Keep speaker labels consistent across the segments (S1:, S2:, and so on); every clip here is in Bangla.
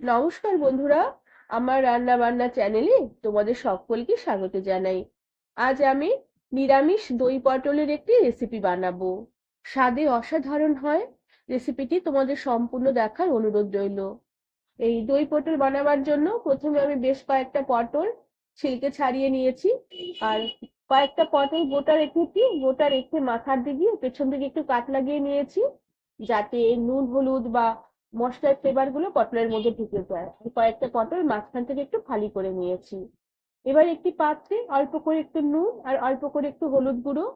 S1: নমস্কার বন্ধুরা, আমার রান্না বান্না চ্যানেলে তোমাদের সকলকে স্বাগত জানাই। আজ আমি নিরামিষ দই পটলের একটি রেসিপি বানাবো। স্বাদে অসাধারণ হয় রেসিপিটি তোমাদের সম্পূর্ণ দেখার অনুরোধ রইল। এই দই পটল বানাবার জন্য প্রথমে আমি বেশ কয়েকটা পটল ছিলকে ছাড়িয়ে নিয়েছি, আর কয়েকটা পটল গোটা রেখেছি, গোটা রেখে মাথার দিকে পেছন দিকে একটু কাট লাগিয়ে নিয়েছি, যাতে নুন, হলুদ বা মশলার ফ্লেভারগুলো পটলের মধ্যে ঢুকে যায় কয়েকটা পটল মাঝখান থেকে একটু ফালি করে নিয়েছি। এবার একটি পাত্রে অল্প করে একটু নুন আর অল্প করে একটু হলুদ গুঁড়ো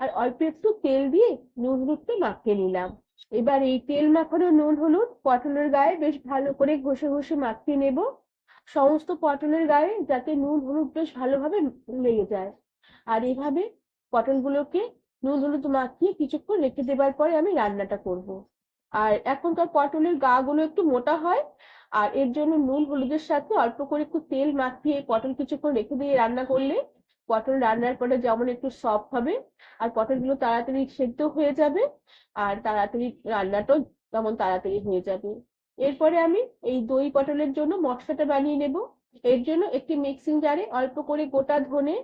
S1: আর অল্প একটু তেল দিয়ে নুন হলুদটা মাখিয়ে নিলাম। এবার এই তেল মাখানো নুন হলুদ পটলের গায়ে বেশ ভালো করে ঘষে ঘষে মাখিয়ে নেব। সমস্ত পটলের গায়ে যাতে নুন হলুদ বেশ ভালোভাবে লেগে যায়। আর এইভাবে পটলগুলোকে নুন হলুদ মাখিয়ে কিছুক্ষণ রেখে দেবার পরে আমি রান্নাটা করব। আর এখনকার পটলের গা গুলো একটু মোটা হয়, আর এর জন্য নুন, হলুদের সাথে অল্প করে একটু তেল মাখিয়ে পটল কিছুক্ষণ রেখে দিয়ে রান্না করলে পটল রান্নার পরে যেমন একটু সফট হবে, আর পটলগুলো তাড়াতাড়ি সেদ্ধ হয়ে যাবে, আর তাড়াতাড়ি রান্নাটাও তেমন তাড়াতাড়ি হয়ে যাবে। এরপরে আমি এই দই পটলের জন্য মশলাটা বানিয়ে নেব। এর জন্য একটি মিক্সিং জারে অল্প করে গোটা ধনে,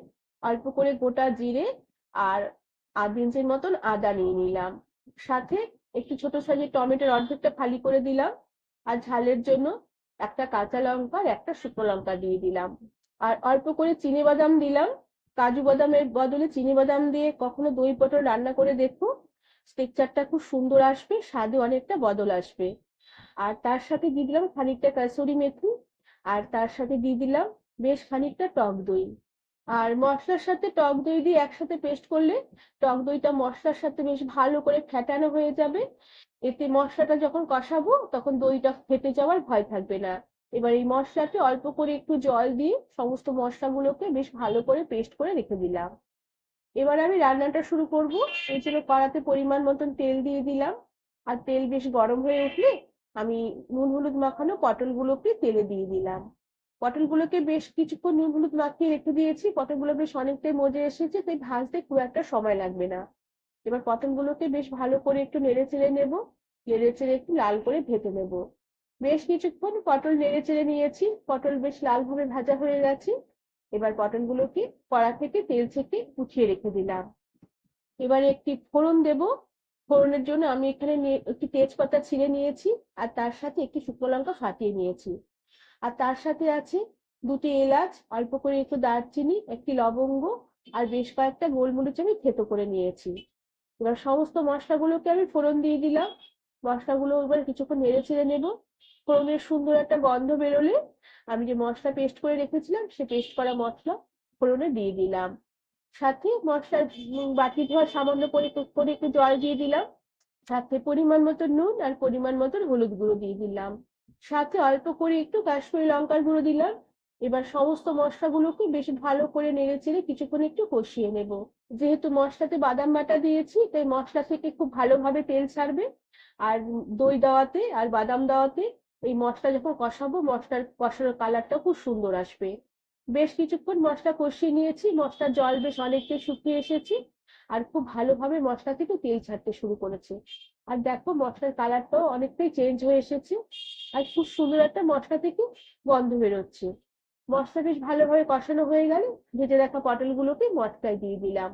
S1: অল্প করে গোটা জিরে আর আধ ইঞ্চির মতন আদা নিয়ে নিলাম। সাথে একটু ছোট সাইজের টমেটোর অর্ধেকটা ফালি করে দিলাম আর ঝালের জন্য একটা কাঁচা লঙ্কা আর একটা শুকনো লঙ্কা দিয়ে দিলাম। আর অল্প করে চিনি বাদাম দিলাম। কাজু বাদামের বদলে চিনি বাদাম দিয়ে কখনো দই পটল রান্না করে দেখো টেক্সচারটা খুব সুন্দর আসবে, স্বাদে অনেকটা বদল আসবে। আর তার সাথে দিয়ে দিলাম খানিকটা কাসুরি মেথি, আর তার সাথে দিয়ে দিলাম বেশ খানিকটা টক দই। আর মশলার সাথে টক দই দিয়ে একসাথে পেস্ট করলে টক দইটা মশলার সাথে বেশ ভালো করে ফেটানো হয়ে যাবে। এতে মশলাটা যখন কষাবো তখন দইটা ফেটে যাওয়ার ভয় থাকবে না। এবার এই মশলাতে অল্প করে একটু জল দিয়ে সমস্ত মশলাগুলোকে বেশ ভালো করে পেস্ট করে রেখে দিলাম। এবার আমি রান্নাটা শুরু করব। এই জন্য কড়াতে পরিমাণ মতন তেল দিয়ে দিলাম। আর তেল বেশ গরম হয়ে উঠলে আমি নুন হলুদ মাখানো পটলগুলোকে তেলে দিয়ে দিলাম। পটলগুলোকে বেশ কিছুক্ষণ নুন হলুদ মাখিয়ে রেখে দিয়েছি। পটলগুলো বেশ অনেকটাই মজে এসেছে, তাই ভাজতে খুব একটা সময় লাগবে না। এবার পটলগুলোকে বেশ ভালো করে একটু নেড়ে চেড়ে নেব। নেড়ে চেড়ে একটু লাল করে ভেজে নেব। বেশ কিছুক্ষণ পটল নেড়ে চেড়ে নিয়েছি। পটল বেশ লাল ভাবে ভাজা হয়ে গেছে। এবার পটলগুলোকে কড়া থেকে তেল ছেঁকে উঠিয়ে রেখে দিলাম। এবারে একটি ফোড়ন দেব। ফোড়নের জন্য আমি এখানে একটি তেজপাতা ছিঁড়ে নিয়েছি। আর তার সাথে একটি শুকনো লঙ্কা ফাটিয়ে নিয়েছি। আর তার সাথে আছে দুটি এলাচ, অল্প করে একটু দারচিনি, একটি লবঙ্গ আর বেশ কয়েকটা গোলমরিচ আমি থেতো করে নিয়েছি। এবার সমস্ত মশলাগুলোকে আমি ফোড়ন দিয়ে দিলাম। মশলাগুলো এবার কিছুক্ষণ নেড়ে ছেড়ে নেব। ফোড়নের সুন্দর একটা গন্ধ বেরোলে আমি যে মশলা পেস্ট করে রেখেছিলাম, সে পেস্ট করা মশলা ফোড়নে দিয়ে দিলাম। সাথে মশলা বাটি ধোয়া সামান্য করে একটু জল দিয়ে দিলাম। সাথে পরিমাণ মতো নুন আর পরিমাণ মতো হলুদ গুঁড়ো দিয়ে দিলাম। সাথে অল্প করে একটু কাশ্মীরি লঙ্কার গুঁড়ো দিলাম। এবার সমস্ত মশলাগুলোকে বেশ ভালো করে নেড়ে চেড়ে কিছুক্ষণ একটু কষিয়ে নেব। যেহেতু মশলাতে বাদাম বাটা দিয়েছি, তাই মশলা থেকে খুব ভালোভাবে তেল ছাড়বে। আর দই দেওয়াতে আর বাদাম দেওয়াতে এই মশলা যখন কষাবো, মশলার কষানোর কালারটা খুব সুন্দর আসবে। বেশ কিছুক্ষণ মশলা কষিয়ে নিয়েছি। মশলার জল বেশ অনেকটাই শুকিয়ে এসেছে আর খুব ভালোভাবে মশলা থেকে তেল ছাড়তে শুরু করেছে। আর দেখো, মশলার কালারটাও অনেকটাই চেঞ্জ হয়ে এসেছে। আর খুব সুন্দর একটা মশলা থেকে গন্ধ বেরোচ্ছে। মশলা বেশ ভালোভাবে কষানো হয়ে গেলে। ভেজে রাখা পটলগুলোকে মশলায় দিয়ে দিলাম।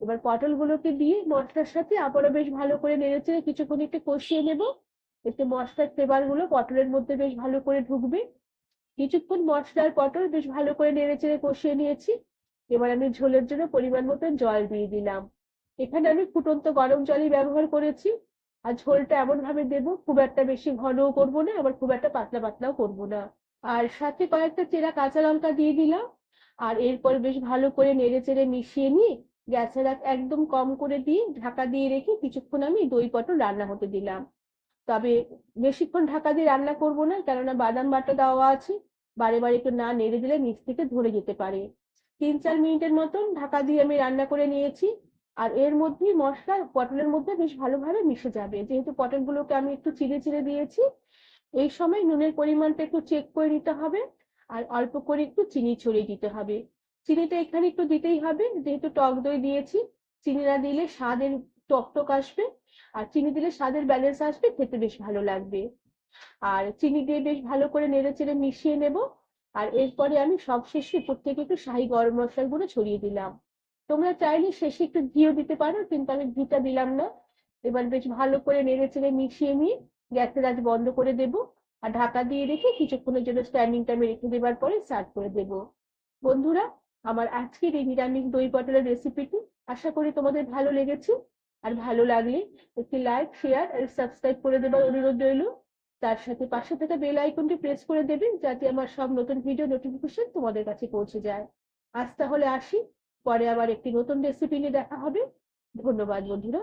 S1: এবার পটলগুলোকে দিয়ে মশলার সাথে আবারও বেশ ভালো করে নেড়েচেড়ে কিছুক্ষণ একটু কষিয়ে নেব। এতে মশলার ফ্লেভারগুলো পটলের মধ্যে বেশ ভালো করে ঢুকবে। কিছুক্ষণ মশলার পটল বেশ ভালো করে নেড়েচেড়ে কষিয়ে নিয়েছি। এবার আমি ঝোলের জন্য পরিমাণ মতো জল দিয়ে দিলাম। এখানে আমি ফুটন্ত গরম জলই ব্যবহার করেছি। আর ঝোলটা এমন ভাবে দেবো, খুব একটা বেশি ঘনও করব না, আবার খুব একটা পাতলা পাতলাও করব না। আর সাথে কয়েকটা চেরা কাঁচা লঙ্কা দিয়ে দিলাম, আর এরপর বেশ ভালো করে নেড়ে চেড়ে মিশিয়ে নিয়ে গ্যাসের আঁচ একদম কম করে দিয়ে ঢাকা দিয়ে রেখে কিছুক্ষণ আমি দই পটল রান্না হতে দিলাম। তবে বেশিক্ষণ ঢাকা দিয়ে রান্না করব না, কেননা বাদাম বাটা দেওয়া আছে, বারে বারে একটু না নেড়ে দিলে নিচ থেকে ধরে যেতে পারে। তিন চার মিনিটের মতন ঢাকা দিয়ে আমি রান্না করে নিয়েছি। আর এর মধ্যেই মশলা পটলের মধ্যে বেশ ভালোভাবে মিশে যাবে। যেহেতু পটলগুলোকে আমি একটু চিড়ে চিড়ে দিয়েছি, এই সময় নুনের পরিমাণটা একটু চেক করে নিতে হবে আর অল্প করে একটু চিনি ছড়িয়ে দিতে হবে। চিনিটা এখানে একটু দিতেই হবে, যেহেতু টক দই দিয়েছি, চিনি না দিলে স্বাদের টক টক আসবে আর চিনি দিলে স্বাদের ব্যালেন্স আসবে, খেতে বেশ ভালো লাগবে। আর চিনি দিয়ে বেশ ভালো করে নেড়ে চেড়ে মিশিয়ে নেব। আর এরপরে আমি সবশেষে উপর থেকে একটু শাহি গরম মশলার গুঁড়ো ছড়িয়ে দিলাম। তোমরা চাইলে শেষে একটু ঘিও দিতে পারো, কিন্তু আমি ঘিটা দিলাম না। এবার বেশ ভালো করে নেড়ে চেড়ে মিশিয়ে নিয়ে গ্যাসের আঁচ বন্ধ করে দেব আর ঢাকা দিয়ে রেখে কিছুক্ষণের জন্য স্ট্যান্ডিং টাইমে রেখে দেওয়ার পরে সার্ভ করে দেব। বন্ধুরা, আমার আজকের এই নিরামিষ দই পটলের রেসিপিটি আশা করি তোমাদের ভালো লেগেছে। আর ভালো লাগলে একটি লাইক শেয়ার আর সাবস্ক্রাইব করে দেবার অনুরোধ রইল। তার সাথে পাশে থাকা বেল আইকনটি প্রেস করে দেবেন যাতে আমার সব নতুন ভিডিও নোটিফিকেশন তোমাদের কাছে পৌঁছে যায়। আজ তাহলে আসি। পরে আবার একটি নতুন রেসিপি নিয়ে দেখা হবে। ধন্যবাদ বন্ধুরা।